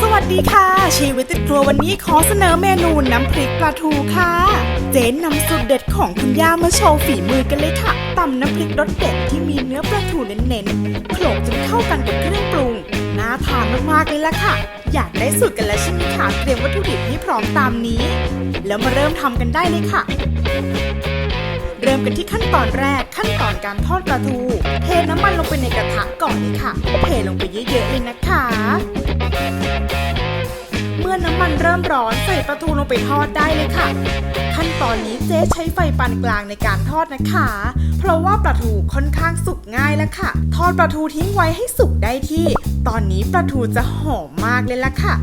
สวัสดีค่ะ ชีวิตติดครัววันนี้ขอเสนอเมนูน้ำพริกปลาทูค่ะ เจ๊นำสูตรเด็ดของคุณย่ามาโชว์ฝีมือกันเลยค่ะตำน้ำพริกรสเด็ดที่มีเนื้อปลาทูเน้นๆโขลกจนเข้ากันกับเครื่องปรุงน่าทานมากๆเลยล่ะค่ะ อยากได้สูตรกันแล้วใช่ไหมคะเตรียมวัตถุดิบให้พร้อมตามนี้ แล้วมาเริ่มทำกันได้เลยค่ะ เริ่มกันที่ขั้นตอนแรกขั้นตอนการทอดปลาทู เทน้ำมันลงไปในกระทะก่อนเลยค่ะเทลงไปเยอะๆเลยนะคะ ริ่มร้อนใส่ปลาทูลงไปทอดได้เลยค่ะ ขั้นตอนนี้เจ๊ใช้ไฟปานกลางในการทอดนะคะ เพราะว่าปลาทูค่อนข้างสุกง่ายแล้วค่ะ ทอดปลาทูทิ้งไว้ให้สุกได้ที่ ตอนนี้ปลาทูจะหอมมากเลยล่ะค่ะ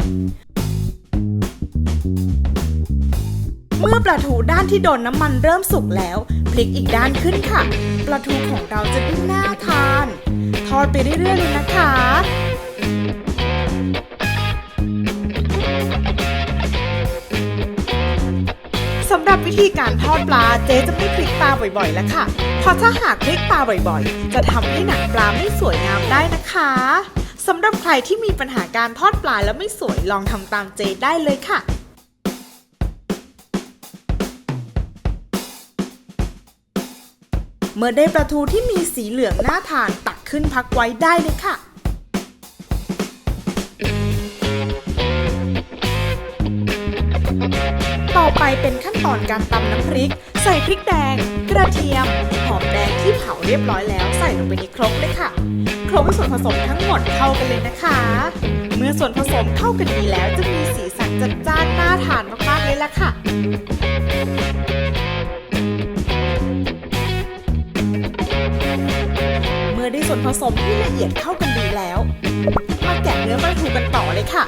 เมื่อปลาทูด้านที่โดนน้ำมันเริ่มสุกแล้ว พลิกอีกด้านขึ้นค่ะ ปลาทูของเราจะได้น่าทาน ทอดไปเรื่อยๆเลยนะคะ ธีการทอดปลาเจ๊จะไม่พลิกปลาบ่อยๆแล้วค่ะ เพราะถ้าหากพลิกปลาบ่อยๆ จะทำให้หนังปลาไม่สวยงามได้นะคะสำหรับใครที่มีปัญหาการทอดปลาแล้วไม่สวยลองทำตามเจ๊ได้เลยค่ะเมื่อได้ปลาทูที่มีสีเหลืองน่าทานตักขึ้นพักไว้ได้เลยค่ะ เป็นขั้นตอนการตำน้ำพริก ใส่พริกแดง กระเทียม หอมแดงที่เผาเรียบร้อยแล้วใส่ลงไปในครกเลยค่ะ ครกให้ส่วนผสมทั้งหมดเข้ากันเลยนะคะ เมื่อส่วนผสมเข้ากันดีแล้วจะมีสีสันจัดจ้านน่าทานมากๆเลยล่ะค่ะเมื่อได้ส่วนผสมที่ละเอียดเข้ากันดีแล้ว มาแกะเนื้อปลาทูกันต่อเลยค่ะ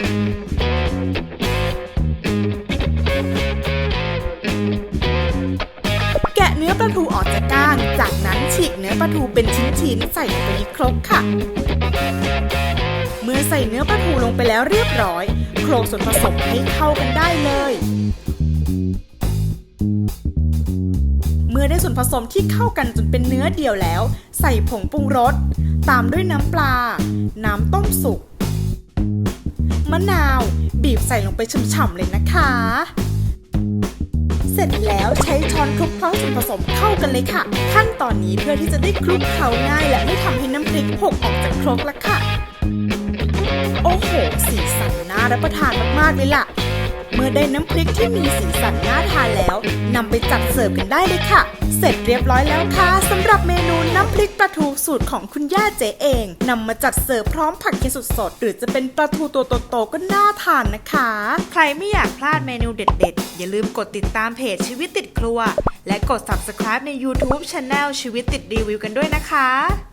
อปลาทูออกจากก้าง จากนั้นฉีกเนื้อปลาทูเป็นชิ้นๆใส่ลงไปในครกค่ะ เมื่อใส่เนื้อปลาทูลงไปแล้วเรียบร้อยโขลกส่วนผสมให้เข้ากันได้เลย เมื่อได้ส่วนผสมที่เข้ากันจนเป็นเนื้อเดียวแล้ว ใส่ผงปรุงรส ตามด้วยน้ำปลา น้ำต้มสุก มะนาว บีบใส่ลงไปฉ่ำๆเลยนะคะ เสร็จแล้วใช้ช้อนคลุกเคล้าส่วนผสมเข้ากันเลยค่ะ ขั้นตอนนี้เพื่อที่จะได้คลุกเคล้าง่าย และไม่ทำให้น้ำพริกหกออกจากครกละค่ะ โอ้โห สีสันน่ารับประทานมากๆเลยล่ะ เมื่อได้น้ำพริกที่มีสีสันน่าทานแล้วนำไปจัดเสิร์ฟกันได้เลยค่ะ เสร็จเรียบร้อยแล้วค่ะสำหรับเมนูน้ำพริกปลาทูสูตรของคุณย่าเจเองนำมาจัดเสิร์ฟพร้อมผักเค็มสดๆหรือจะเป็นปลาทูตัวโตๆก็น่าทานนะคะ ใครไม่อยากพลาดเมนูเด็ด ๆ อย่าลืมกดติดตามเพจชีวิตติดครัว และกด subscribe ใน YouTube Channel ชีวิตติดรีวิวกันด้วยนะคะ